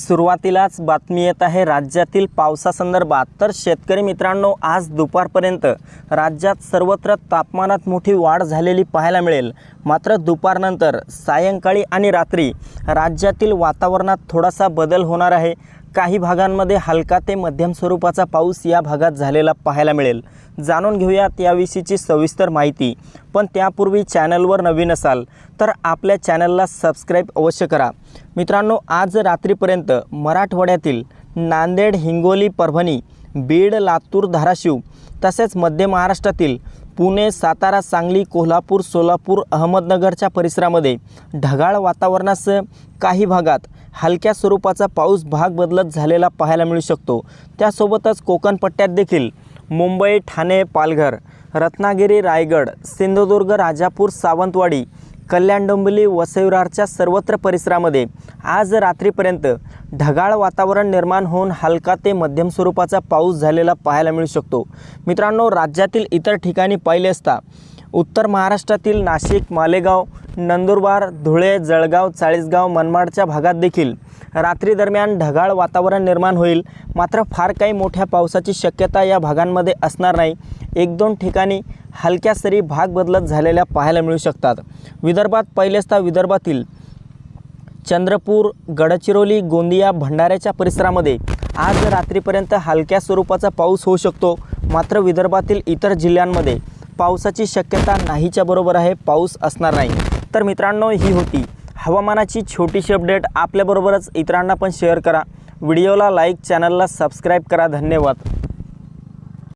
सुरुवातीलाच बातमी येत आहे राज्यातील पावसासंदर्भात. तर शेतकरी मित्रांनो आज दुपारपर्यंत राज्यात सर्वत्र तापमानात मोठी वाढ झालेली पाहायला मिळेल. मात्र दुपारनंतर सायंकाळी आणि रात्री राज्यातील वातावरणात थोडासा बदल होणार आहे. काही भागांमध्ये हलका ते मध्यम स्वरूपाचा पाऊस या भागात झालेला पाहायला मिळेल. जाणून घेऊयात याविषयीची सविस्तर माहिती. पण त्यापूर्वी चॅनलवर नवीन असाल तर आपल्या चॅनलला सबस्क्राईब अवश्य करा. मित्रांनो आज रात्रीपर्यंत मराठवाड्यातील नांदेड हिंगोली परभणी बीड लातूर धाराशिव तसेच मध्य महाराष्ट्रातील पुणे सातारा सांगली कोल्हापूर सोलापूर अहमदनगरच्या परिसरामध्ये ढगाळ वातावरणासह काही भागात हलक्या स्वरूपाचा पाऊस भाग बदलत झालेला पाहायला मिळू शकतो. त्यासोबतच कोकण पट्ट्यात देखील मुंबई ठाणे पालघर रत्नागिरी रायगड सिंधुदुर्ग राजापूर सावंतवाडी कल्याण डोंबिवली वसईविरारच्या सर्वत्र परिसरामध्ये आज रात्रीपर्यंत ढगाळ वातावरण निर्माण होऊन हलका ते मध्यम स्वरूपाचा पाऊस झालेला पाहायला मिळू शकतो. मित्रांनो राज्यातील इतर ठिकाणी पाहिले असता उत्तर महाराष्ट्रातील नाशिक मालेगाव नंदुरबार धुळे जळगाव चाळीसगाव मनमाडच्या भागात देखील रात्री दरम्यान ढगाळ वातावरण निर्माण होईल. मात्र फार काही मोठ्या पावसाची शक्यता या भागांमध्ये असणार नाही. एक दोन ठिकाणी हलक्या सरी भाग बदलत झालेल्या पाहायला मिळू शकतात. विदर्भात पहिलेचता विदर्भातील चंद्रपूर गडचिरोली गोंदिया भंडाऱ्याच्या परिसरामध्ये आज रात्रीपर्यंत हलक्या स्वरूपाचा पाऊस होऊ शकतो. मात्र विदर्भातील इतर जिल्ह्यांमध्ये पावसाची शक्यता नाहीच्या बरोबर आहे. पाऊस असणार नाही. तर मित्रांनो ही होती हवामानाची छोटीशी अपडेट आपल्याबरोबरच इतरांना पण शेअर करा. व्हिडिओला लाईक चॅनलला सबस्क्राईब करा. धन्यवाद.